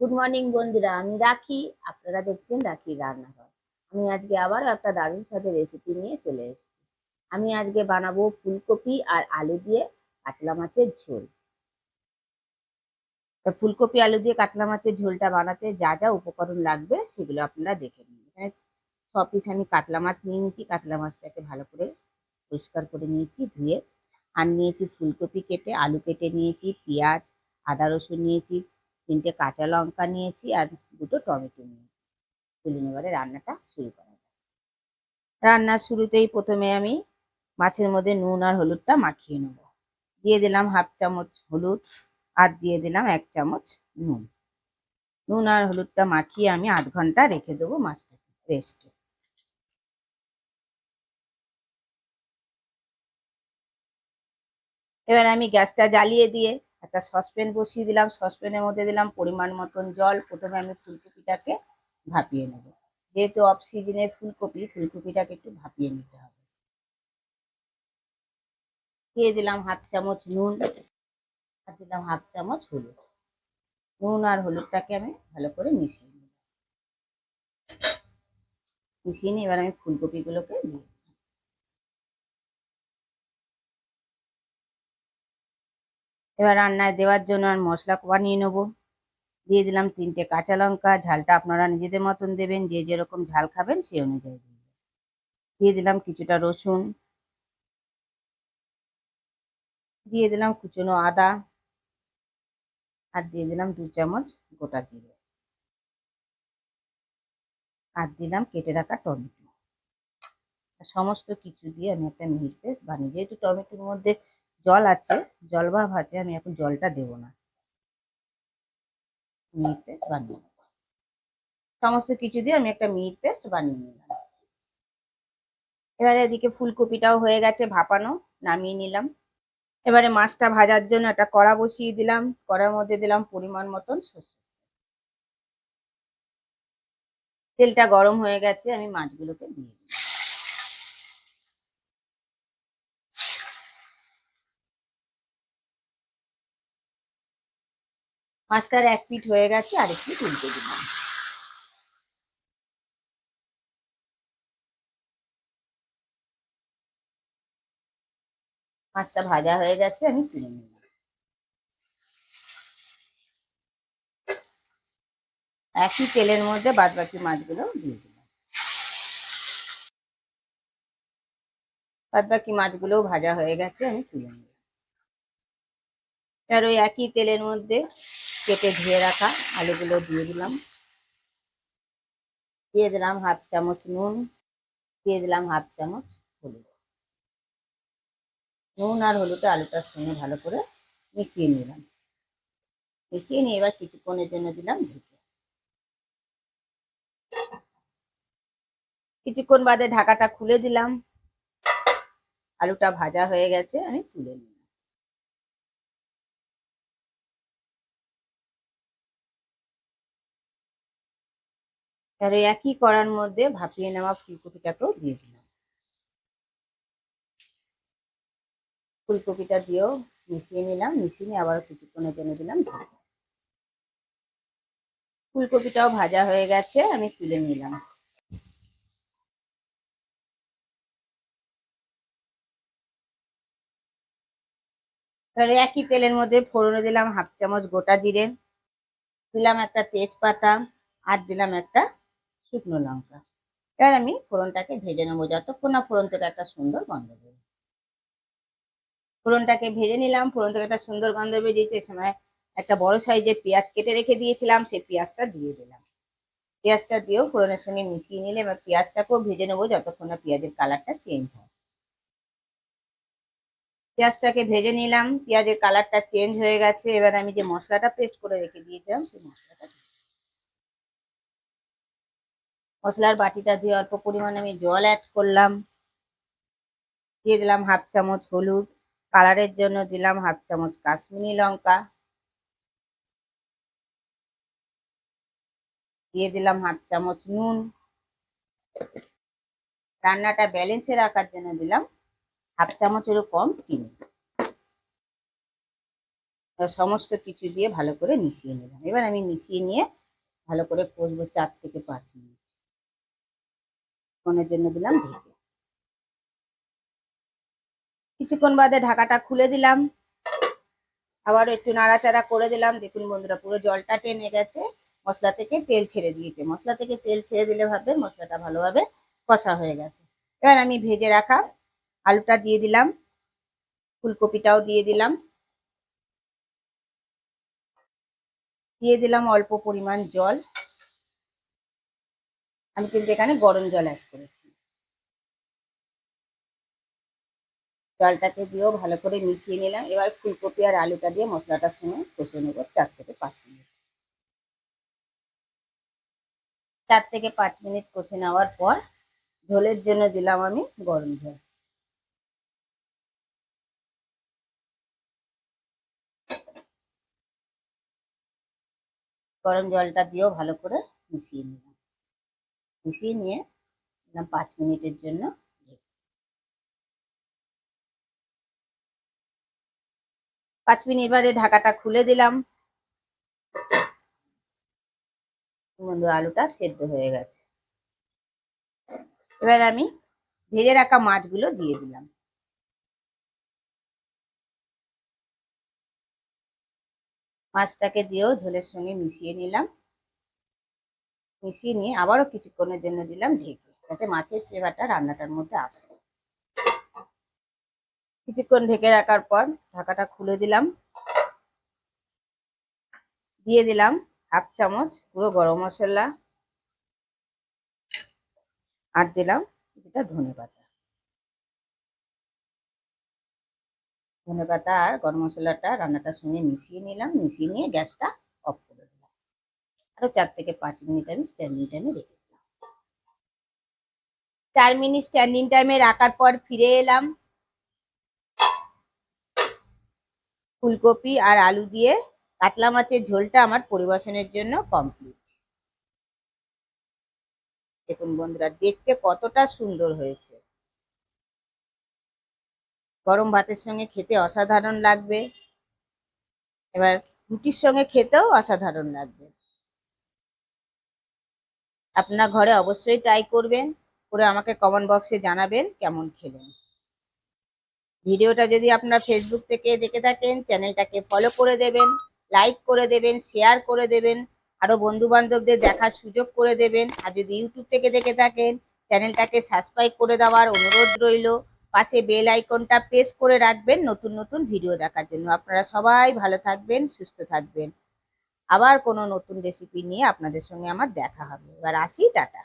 Good morning বন্ধুরা। আমি রাখি। আপনারা দেখছেন রাখি রান্নাঘর। আমি আজকে আবার একটা দারুণ সাথে রেসিপি নিয়ে চলে এসেছি। আমি আজকে বানাবো ফুলকপি আর আলু দিয়ে কাতলা মাছের ঝোল। ফুলকপি, আলু দিয়ে কাতলা মাছের ঝোলটা বানাতে যা যা উপকরণ লাগবে সেগুলো আপনারা দেখে নিন। এখানে ছ পিস আমি কাতলা মাছ নিয়ে নিয়েছি। কাতলা মাছটাকে ভালো করে পরিষ্কার করে নিয়েছি, ধুয়ে। আর নিয়েছি ফুলকপি কেটে, আলু কেটে নিয়েছি, পেঁয়াজ, আদা রসুন নিয়েছি তিনটে কাঁচা লঙ্কা নিয়েছি আর দুটো টমেটো নিয়েছি। চলুন এবারে রান্নাটা শুরু করা যাক। রান্নার শুরুতেই প্রথমে আমি মাছের মধ্যে নুন আর হলুদটা মাখিয়ে নেব। দিয়ে দিলাম হাফ চামচ হলুদ আর দিয়ে দিলাম এক চামচ নুন। নুন আর হলুদটা মাখিয়ে আমি আধ ঘণ্টা রেখে দেবো মাছটাকে রেস্টে এবার আমি গ্যাসটা জ্বালিয়ে দিয়ে একটা সসপ্যান বসিয়ে দিলাম সসপ্যানের মধ্যে দিলাম পরিমাণ মতন জল। প্রথমে আমি ফুলকপিটাকে ভাপিয়ে নেব। যেহেতু অফ সিজনের ফুলকপি, ফুলকপিটাকে একটু ভাপিয়ে নিতে হবে। দিয়ে দিলাম হাফ চামচ নুন, আর দিলাম হাফ চামচ হলুদ। নুন আর হলুদটাকে আমি ভালো করে মিশিয়ে নিই মিশিয়ে নিয়ে এবার আমি ফুলকপিগুলোকে দিই এবার রান্নায় দেওয়ার জন্য আর মশলা বানিয়ে নেব। দিয়ে দিলাম তিনটে কাঁচা লঙ্কা, ঝালটা আপনারা নিজেদের মতন দেবেন, যে যেরকম ঝাল খাবেন সেই অনুযায়ী দিবেন। দিয়ে দিলাম কিছুটা রসুন। দিয়ে দিলাম কুচনো আদা। আর দিয়ে দিলাম দু চামচ গোটা জিরে। আর দিলাম কেটে রাখা টমেটো। সমস্ত কিছু দিয়ে আমি একটা মিহির পেস্ট বানিয়ে যেহেতু টমেটোর মধ্যে জল আছে, জল ভাব আছে, আমি এখন জলটা দেবো না। মিট পেস্ট বানিয়ে নেব। সমস্ত কিছু দিয়ে আমি একটা মিট পেস্ট বানিয়ে নিলাম। এবারে এদিকে ফুলকপিটাও হয়ে গেছে ভাপানো, নামিয়ে নিলাম। এবারে মাছটা ভাজার জন্য একটা কড়া বসিয়ে দিলাম, কড়ার মধ্যে দিলাম পরিমাণ মতন সর্ষে। তেলটা গরম হয়ে গেছে, আমি মাছগুলোকে দিয়ে দিলাম। মাছটার এক পিঠ হয়ে গেছে, আরেক পিঠ উল্টে দিলাম। মাছটা ভাজা হয়ে গেছে, আমি তুলে নিলাম। একই তেলের মধ্যে বাদ বাকি মাছগুলো দিয়ে দিলাম। বাদ বাকি মাছগুলো ভাজা হয়ে গেছে, আমি তুলে নিলাম। আর ওই একই তেলের মধ্যে কেটে ধুয়ে রাখা আলুগুলো দিয়ে দিলাম। দিয়ে দিলাম হাফ চামচ নুন, দিয়ে দিলাম হাফ চামচ হলুদ। নুন আর হলুদ আলুটার সঙ্গে ভালো করে মিশিয়ে নিলাম। মিশিয়ে নিয়ে এবার কিছুক্ষণের জন্য দিলাম ঢেকে। কিছুক্ষণ বাদে ঢাকাটা খুলে দিলাম। আলুটা ভাজা হয়ে গেছে, আমি তুলে নিলাম। আর একই করার মধ্যে ভাপিয়ে নেওয়া ফুলকপিটাকেও দিয়ে দিলাম। ফুলকপিটা দিয়েও মিশিয়ে নিলাম, মিশিয়ে নিয়ে আবার কিছুক্ষণের জন্য দিলাম ফুলকপিটাও ভাজা হয়ে গেছে, আমি তুলে নিলাম। এবারে একই তেলের মধ্যে ফোড়নে দিলাম হাফ চামচ গোটা জিরে, দিলাম একটা তেজপাতা, আর দিলাম একটা শুকনো লঙ্কা। এবার আমি ফোড়নটাকে ভেজে নেব। যতক্ষণ না ফোড়ন থেকে একটা সুন্দর গন্ধ বেরোয়। ফোড়নটাকে ভেজে নিলাম। ফোড়ন থেকে একটা সুন্দর গন্ধ বেরিয়েছে। সময় একটা বড় সাইজের পেঁয়াজ কেটে রেখে দিয়েছিলাম। সেই পেঁয়াজটা দিয়ে দিলাম। পেঁয়াজটা দিয়েও ফোড়নের সঙ্গে মিশিয়ে নিলে এবার পেঁয়াজটাকেও ভেজে নেব যতক্ষণ না পেঁয়াজের কালারটা চেঞ্জ হয়। পেঁয়াজটাকে ভেজে নিলাম। পেঁয়াজের কালারটা চেঞ্জ হয়ে গেছে। এবার আমি যে মশলাটা পেস্ট করে রেখে দিয়েছিলাম, সেই মশলাটা। মশলার বাটিটা দিয়ে অল্প পরিমাণে আমি জল অ্যাড করলাম। দিয়ে দিলাম হাফ চামচ হলুদ। কালারের জন্য দিলাম হাফ চামচ কাশ্মীরি লঙ্কা। দিয়ে দিলাম হাফ চামচ নুন। রান্নাটা ব্যালেন্সে রাখার জন্য দিলাম হাফ চামচেরও কম চিনি। সমস্ত কিছু দিয়ে ভালো করে মিশিয়ে নিলাম। এবার আমি মিশিয়ে নিয়ে ভালো করে কষবো চার থেকে পাঁচ মিনিট। কিছুক্ষণের জন্য দিলাম, ঢেকে কিছুক্ষণ বাদে ঢাকাটা খুলে দিলাম। আবার একটু নাড়াচাড়া করে দিলাম। দেখুন বন্ধুরা, পুরো জলটা টেনে গেছে। মশলা থেকে তেল ছেড়ে দিয়েছে। মশলা থেকে তেল ছেড়ে দিলে ভাবে মশলাটা ভালোভাবে কষা হয়ে গেছে। এবার আমি ভেজে রাখা আলুটা দিয়ে দিলাম। ফুলকপিটাও দিয়ে দিলাম। দিয়ে দিলাম অল্প পরিমাণ জল। আমি কিন্তু এখানে গরম জল অ্যাড করেছি। জলটাকে দিয়েও ভালো করে মিশিয়ে নিলাম। এবার ফুলকপি আর আলুটা দিয়ে মশলাটার সঙ্গে কষে নেব চার থেকে পাঁচ মিনিট। চার থেকে পাঁচ মিনিট কষে নেওয়ার পর ঝোলের জন্য দিলাম আমি গরম জল। গরম জলটা দিয়েও ভালো করে মিশিয়ে নিলাম মিশিয়ে নিয়ে দিলাম পাঁচ মিনিটের জন্য পাঁচ মিনিট বাদে ঢাকাটা খুলে দিলাম। বন্ধু, আলুটা সেদ্ধ হয়ে গেছে। এবার আমি ভেজে রাখা মাছগুলো দিয়ে দিলাম। মাছটাকে দিয়েও ঝোলের সঙ্গে মিশিয়ে নিলাম। মিশিয়ে নিয়ে আবারও কিছুক্ষণের জন্য দিলাম ঢেকে, যাতে মাছের ফ্লেভারটা রান্নাটার মধ্যে আসে। কিছুক্ষণ ঢেকে রাখার পর ঢাকাটা খুলে দিলাম। দিয়ে দিলাম হাফ চামচ পুরো গরম মশলা। আর দিলাম কিছুটা ধনে পাতা। ধনে পাতা আর গরম মশলাটা রান্নাটার সঙ্গে মিশিয়ে নিলাম, মিশিয়ে নিয়ে গ্যাসটা আরও চার থেকে পাঁচ মিনিট আমি স্ট্যান্ডিং টাইমে রেখে দিলাম। চার মিনিট স্ট্যান্ডিং টাইমে রাখার পর ফিরে এলাম। ফুলকপি আর আলু দিয়ে কাতলা মাছের ঝোলটা আমার পরিবেশনের জন্য কমপ্লিট দেখুন বন্ধুরা, দেখতে কতটা সুন্দর হয়েছে। গরম ভাতের সঙ্গে খেতে অসাধারণ লাগবে। এবার রুটির সঙ্গে খেতেও অসাধারণ লাগবে। আপনার ঘরে অবশ্যই ট্রাই করবেন, করে আমাকে কমেন্ট বক্সে জানাবেন কেমন খেলেন। ভিডিওটা যদি আপনারা ফেসবুক থেকে দেখে থাকেন চ্যানেলটাকে ফলো করে দেবেন লাইক করে দেবেন শেয়ার করে দেবেন, আরও বন্ধু বান্ধবদের দেখার সুযোগ করে দেবেন, আর যদি ইউটিউব থেকে দেখে থাকেন চ্যানেলটাকে সাবস্ক্রাইব করে দেওয়ার অনুরোধ রইল, পাশে বেল আইকনটা প্রেস করে রাখবেন নতুন নতুন ভিডিও দেখার জন্য। আপনারা সবাই ভালো থাকবেন, সুস্থ থাকবেন। আবার কোনো নতুন রেসিপি নিয়ে আপনাদের সঙ্গে আমার দেখা হবে। এবার আসি টাটা।